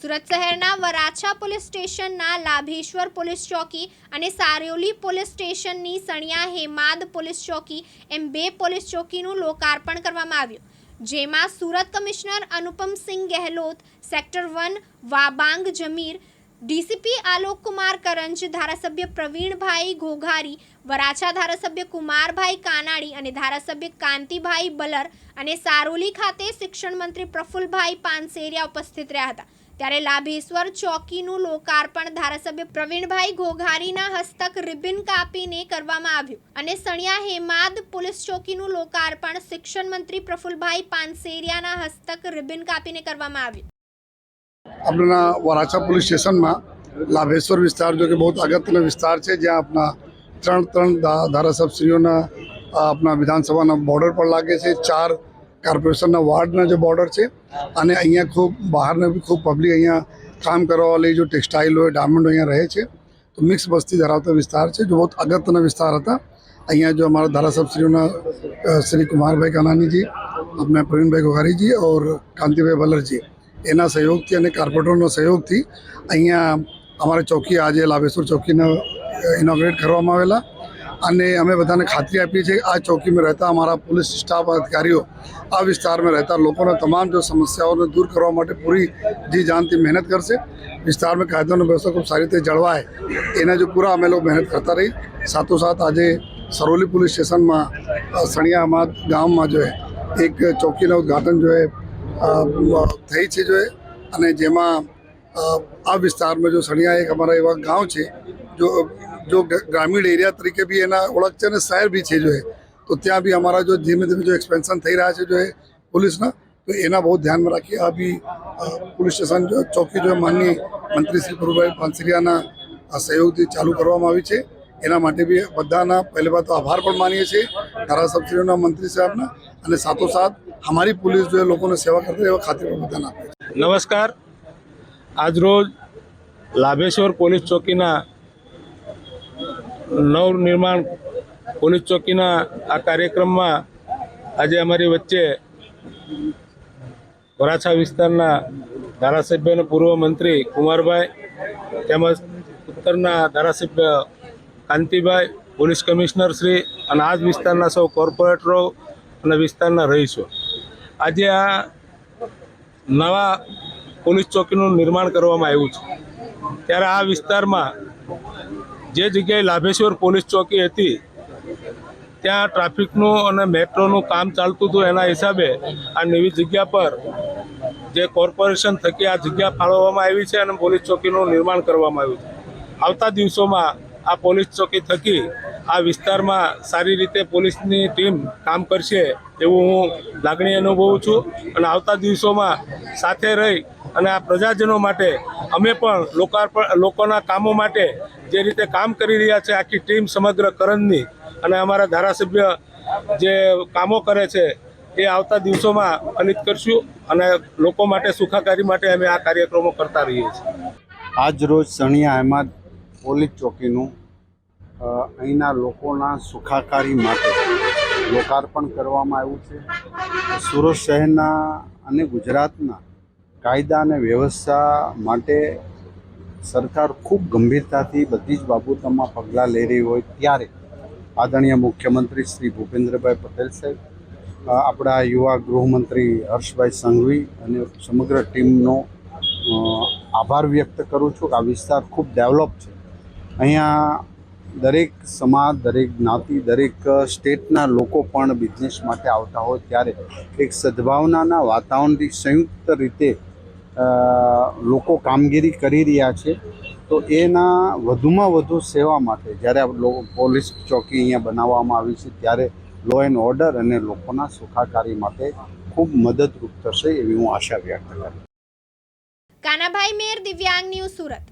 સુરત શહેરના વરાછા પોલીસ સ્ટેશનના લાભેશ્વર પોલીસ ચોકી અને સારોલી પોલીસ સ્ટેશનની સણિયા હેમાદ પોલીસ ચોકી એમ બે પોલીસ ચોકીનું લોકાર્પણ કરવામાં આવ્યું. જેમાં Surat commissioner Anupamsinh Gahlot, sector one Wabang Jamir, DCP Alok Kumar Karanj, ધારાસભ્ય પ્રવીણભાઈ ઘોઘારી, વરાછા ધારાસભ્ય કુમારભાઈ કાનાણી અને ધારાસભ્ય કાંતિભાઈ બલર અને સારોલી ખાતે શિક્ષણ મંત્રી પ્રફુલભાઈ પાનસેરિયા ઉપસ્થિત રહ્યા હતા. ત્યારે લાભેશ્વર ચોકીનું લોકાર્પણ ધારાસભ્ય પ્રવીણભાઈ ઘોઘારીના હસ્તક રિબિન કાપીને કરવામાં આવ્યું અને સણિયા હેમાદ પોલીસ ચોકીનું લોકાર્પણ શિક્ષણ મંત્રી પ્રફુલભાઈ પાનસેરિયાના હસ્તક રિબિન કાપીને કરવામાં આવ્યું. આપણા વરાછા પોલીસ સ્ટેશનમાં લાભેશ્વર વિસ્તાર જો કે બહુ અગત્યનો વિસ્તાર છે, જ્યાં આપણા ત્રણ ત્રણ ધારાસભ્યશ્રીઓના, આપણા વિધાનસભાના બોર્ડર પર લાગે છે, ચાર કોર્પોરેશનના વાર્ડના જે બોર્ડર છે, અને અહીંયા ખૂબ બહારના બી ખૂબ પબ્લિક અહીંયા કામ કરવા લઈ જો ટેક્સટાઇલ હોય ડાયમંડ અહીંયા રહે છે, તો મિક્સ વસ્તી ધરાવતો વિસ્તાર છે, જો બહુ અગત્યના વિસ્તાર હતા. અહીંયા જો અમારા ધારાસભ્યશ્રીઓના શ્રી કુમારભાઈ કાનાનીજી આપણે પ્રવીણભાઈ ગોગારીજી ઓર કાંતિભાઈ વલ્લરજી એના સહયોગથી અને કોર્પોરેટરના સહયોગથી અહીંયા અમારે ચોકી આજે લાભેશ્વર ચોકીને ઇનોગ્રેટ કરવામાં આવેલા. અને અમે બધાને ખાતરી આપીએ છીએ આ ચોકીમાં રહેતા અમારા પોલીસ સ્ટાફ અધિકારીઓ આ વિસ્તારમાં રહેતા લોકોના તમામ જો સમસ્યાઓને દૂર કરવા માટે પૂરી જી જાનથી મહેનત કરશે. વિસ્તારમાં કાયદોનો વ્યવસ્થા ખૂબ સારી રીતે જળવાય. એના જો પૂરા અમે લોકો મહેનત કરતા રહી. સાથોસાથ આજે સરોલી પોલીસ સ્ટેશનમાં સણિયામાં, ગામમાં જો એક ચોકીનું ઉદઘાટન જો થઈ છે જો અને જેમાં આ વિસ્તારમાં જો સણિયા એક અમારા એવા ગાંવ છે, જો જો ગ્રામીણ એરિયા તરીકે બી એના ઓળખ છે અને શહેર બી છે જો એ, તો ત્યાં બી અમારા જો ધીમે ધીમે જો એક્સપેન્શન થઈ રહ્યા છે જો એ પોલીસના, તો એના બહુ ધ્યાનમાં રાખીએ. આ બી પોલીસ સ્ટેશન જો ચોકી જો માનની મંત્રી શ્રી પ્રભુભાઈ પાનસરિયાના સહયોગથી ચાલુ કરવામાં આવી છે. એના માટે બી બધાના પહેલી વાત તો આભાર પણ માનીએ છીએ. ધારાસભ્યોના મંત્રી સાહેબના અને સાથોસાથ અમારી પોલીસ જો લોકોને સેવા કરતી એવા ખાતરી પણ બધાને આપે છે નમસ્કાર. આજરોજ લાભેશ્વર પોલીસ ચોકીના નવનિર્માણ પોલીસ ચોકીના આ કાર્યક્રમમાં આજે અમારી વચ્ચે વરાછા વિસ્તારના ધારાસભ્ય અને પૂર્વ મંત્રી કુમારભાઈ તેમજ ઉત્તરના ધારાસભ્ય કાંતિભાઈ, પોલીસ કમિશનર શ્રી અને આ જ વિસ્તારના સૌ કોર્પોરેટરો અને વિસ્તારના રહીશો. આજે આ નવા પોલીસ ચોકીનું નિર્માણ કરવામાં આવ્યું છે. ત્યારે આ વિસ્તારમાં જે જગ્યાએ લાભેશ્વર પોલીસ ચોકી હતી, ત્યાં ટ્રાફિકનું અને મેટ્રોનું કામ ચાલતું હતું એના હિસાબે આ નવી જગ્યા પર જે કોર્પોરેશન થકી આ જગ્યા ફાળવવામાં આવી છે અને પોલીસ ચોકીનું નિર્માણ કરવામાં આવ્યું છે. આવતા દિવસોમાં આ પોલીસ ચોકી થકી આ વિસ્તારમાં સારી રીતે પોલીસની ટીમ કામ કરશે એવું હું લાગણી અનુભવું છું. અને આવતા દિવસોમાં સાથે રહી અને આ પ્રજાજનો માટે અમે પણ લોકાર્પણ, લોકોના કામો માટે જે રીતે કામ કરી રહ્યા છે, આખી ટીમ સમગ્ર કરંજની અને અમારા ધારાસભ્ય જે કામો કરે છે, એ આવતા દિવસોમાં ફલિત કરશું અને લોકો માટે, સુખાકારી માટે અમે આ કાર્યક્રમો કરતા રહીએ છીએ. આજ રોજ સણિયા અહેમદ પોલીસ ચોકીનું અહીંના લોકોના સુખાકારી માટે લોકાર્પણ કરવામાં આવ્યું છે. સુરત શહેરના અને ગુજરાતના કાયદા અને વ્યવસ્થા માટે સરકાર ખૂબ ગંભીરતાથી બધી જ બાબતોમાં પગલાં લઈ રહી હોય ત્યારે આદરણીય મુખ્યમંત્રી શ્રી ભૂપેન્દ્રભાઈ પટેલ સાહેબ આપણા યુવા ગૃહમંત્રી હર્ષભાઈ સંઘવી અને સમગ્ર ટીમનો આભાર વ્યક્ત કરું છું કે આ વિસ્તાર ખૂબ ડેવલપ છે. અહીંયા દરેક સમાજ, દરેક જ્ઞાતિ, દરેક સ્ટેટના લોકો પણ બિઝનેસ માટે આવતા હોય ત્યારે એક સદભાવનાના વાતાવરણથી સંયુક્ત રીતે લોકો કામગીરી કરી રહ્યા છે. તો એના વધુમાં વધુ સેવા માટે જ્યારે લોકો પોલીસ ચોકી અહીંયા બનાવવામાં આવી છે, ત્યારે લો એન્ડ ઓર્ડર અને લોકોના સુખાકારી માટે ખૂબ મદદરૂપ થશે એવી હું આશા વ્યક્ત કરું કાનાભાઈ મેર, દિવ્યાંગ ન્યૂઝ સુરત.